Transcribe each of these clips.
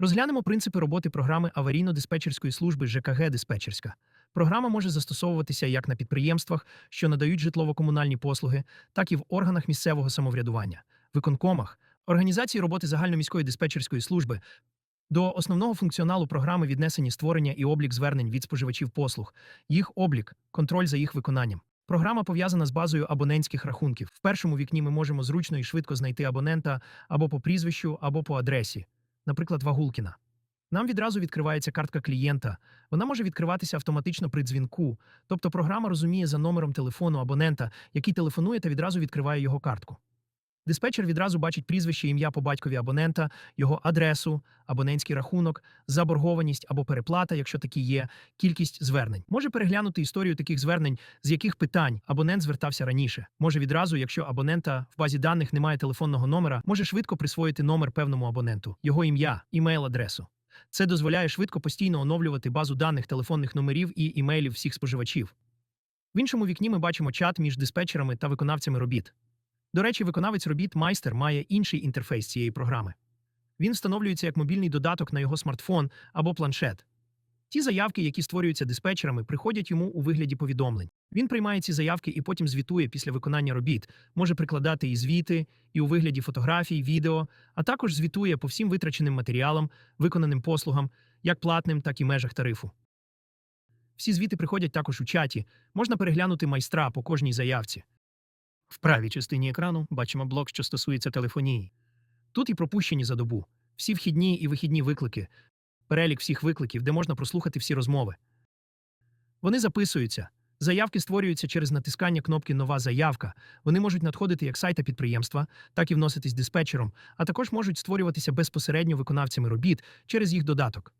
Розглянемо принципи роботи програми аварійно-диспетчерської служби ЖКГ Диспетчерська. Програма може застосовуватися як на підприємствах, що надають житлово-комунальні послуги, так і в органах місцевого самоврядування, виконкомах, організації роботи загальноміської диспетчерської служби. До основного функціоналу програми віднесені створення і облік звернень від споживачів послуг, їх облік, контроль за їх виконанням. Програма пов'язана з базою абонентських рахунків. В першому вікні ми можемо зручно і швидко знайти абонента або по прізвищу, або по адресі, наприклад, Вагулкіна. Нам відразу відкривається картка клієнта. Вона може відкриватися автоматично при дзвінку, тобто програма розуміє за номером телефону абонента, який телефонує та відразу відкриває його картку. Диспетчер відразу бачить прізвище, ім'я по батькові абонента, його адресу, абонентський рахунок, заборгованість або переплата, якщо такі є, кількість звернень. Може переглянути історію таких звернень, з яких питань абонент звертався раніше. Може відразу, якщо абонента в базі даних немає телефонного номера, може швидко присвоїти номер певному абоненту, його ім'я, імейл-адресу. Це дозволяє швидко постійно оновлювати базу даних телефонних номерів і імейлів всіх споживачів. В іншому вікні ми бачимо чат між диспетчерами та виконавцями робіт. До речі, виконавець робіт майстер має інший інтерфейс цієї програми. Він встановлюється як мобільний додаток на його смартфон або планшет. Ті заявки, які створюються диспетчерами, приходять йому у вигляді повідомлень. Він приймає ці заявки і потім звітує після виконання робіт, може прикладати і звіти, і у вигляді фотографій, відео, а також звітує по всім витраченим матеріалам, виконаним послугам, як платним, так і межах тарифу. Всі звіти приходять також у чаті, можна переглянути майстра по кожній заявці. В правій частині екрану бачимо блок, що стосується телефонії. Тут і пропущені за добу, всі вхідні і вихідні виклики, перелік всіх викликів, де можна прослухати всі розмови. Вони записуються. Заявки створюються через натискання кнопки Нова заявка. Вони можуть надходити як сайта підприємства, так і вноситись диспетчером, а також можуть створюватися безпосередньо виконавцями робіт через їх додаток.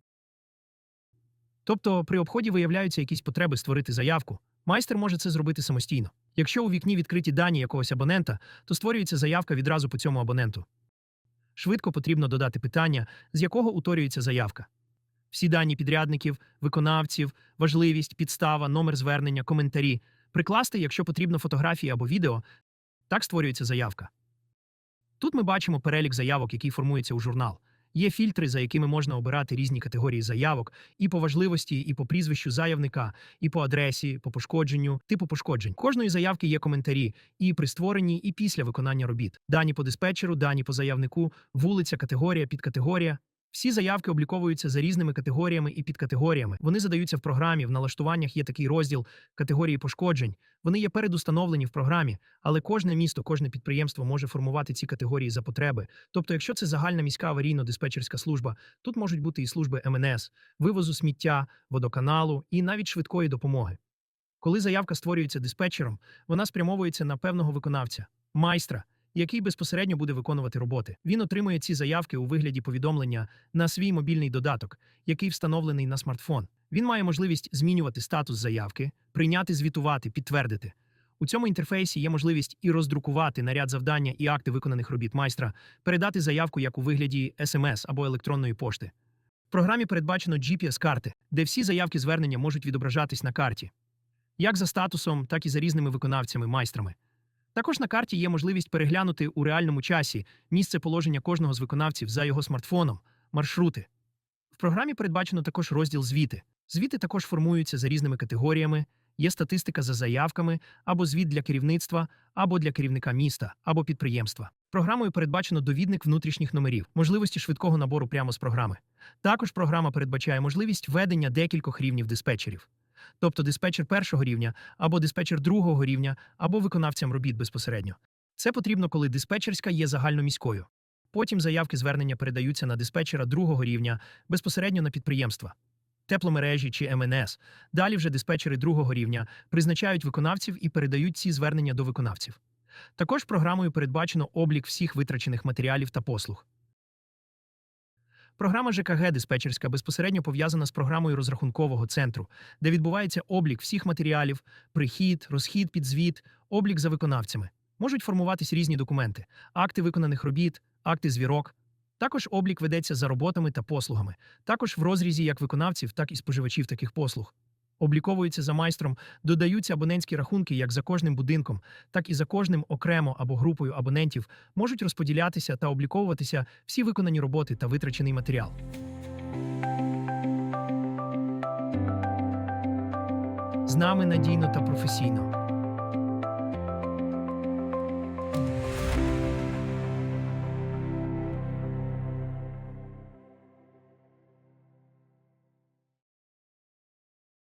Тобто при обході виявляються якісь потреби створити заявку. Майстер може це зробити самостійно. Якщо у вікні відкриті дані якогось абонента, то створюється заявка відразу по цьому абоненту. Швидко потрібно додати питання, з якого уторюється заявка. Всі дані підрядників, виконавців, важливість, підстава, номер звернення, коментарі, прикласти, якщо потрібно фотографії або відео, так створюється заявка. Тут ми бачимо перелік заявок, який формується у журнал. Є фільтри, за якими можна обирати різні категорії заявок, і по важливості, і по прізвищу заявника, і по адресі, по пошкодженню, типу пошкоджень. Кожної заявки є коментарі і при створенні, і після виконання робіт. Дані по диспетчеру, дані по заявнику, вулиця, категорія, підкатегорія. Всі заявки обліковуються за різними категоріями і підкатегоріями. Вони задаються в програмі. В налаштуваннях є такий розділ категорії пошкоджень. Вони є передустановлені в програмі, але кожне місто, кожне підприємство може формувати ці категорії за потреби. Тобто, якщо це загальна міська аварійно-диспетчерська служба, тут можуть бути і служби МНС, вивозу сміття, водоканалу і навіть швидкої допомоги. Коли заявка створюється диспетчером, вона спрямовується на певного виконавця, майстра, який безпосередньо буде виконувати роботи. Він отримує ці заявки у вигляді повідомлення на свій мобільний додаток, який встановлений на смартфон. Він має можливість змінювати статус заявки, прийняти, звітувати, підтвердити. У цьому інтерфейсі є можливість і роздрукувати наряд завдання і акти виконаних робіт майстра, передати заявку як у вигляді SMS або електронної пошти. В програмі передбачено GPS-карти, де всі заявки звернення можуть відображатись на карті, як за статусом, так і за різними виконавцями майстрами. Також на карті є можливість переглянути у реальному часі місце положення кожного з виконавців за його смартфоном, маршрути. В програмі передбачено також розділ звіти. Звіти також формуються за різними категоріями, є статистика за заявками, або звіт для керівництва, або для керівника міста, або підприємства. Програмою передбачено довідник внутрішніх номерів, можливості швидкого набору прямо з програми. Також програма передбачає можливість введення декількох рівнів диспетчерів. Тобто диспетчер першого рівня, або диспетчер другого рівня, або виконавцям робіт безпосередньо. Це потрібно, коли диспетчерська є загальноміською. Потім заявки звернення передаються на диспетчера другого рівня безпосередньо на підприємства, тепломережі чи МНС. Далі вже диспетчери другого рівня призначають виконавців і передають ці звернення до виконавців. Також програмою передбачено облік всіх витрачених матеріалів та послуг. Програма ЖКГ диспетчерська безпосередньо пов'язана з програмою розрахункового центру, де відбувається облік всіх матеріалів, прихід, розхід під звіт, облік за виконавцями. Можуть формуватись різні документи, акти виконаних робіт, акти звірок. Також облік ведеться за роботами та послугами, також в розрізі як виконавців, так і споживачів таких послуг обліковуються за майстром, додаються абонентські рахунки як за кожним будинком, так і за кожним окремо або групою абонентів можуть розподілятися та обліковуватися всі виконані роботи та витрачений матеріал. З нами надійно та професійно.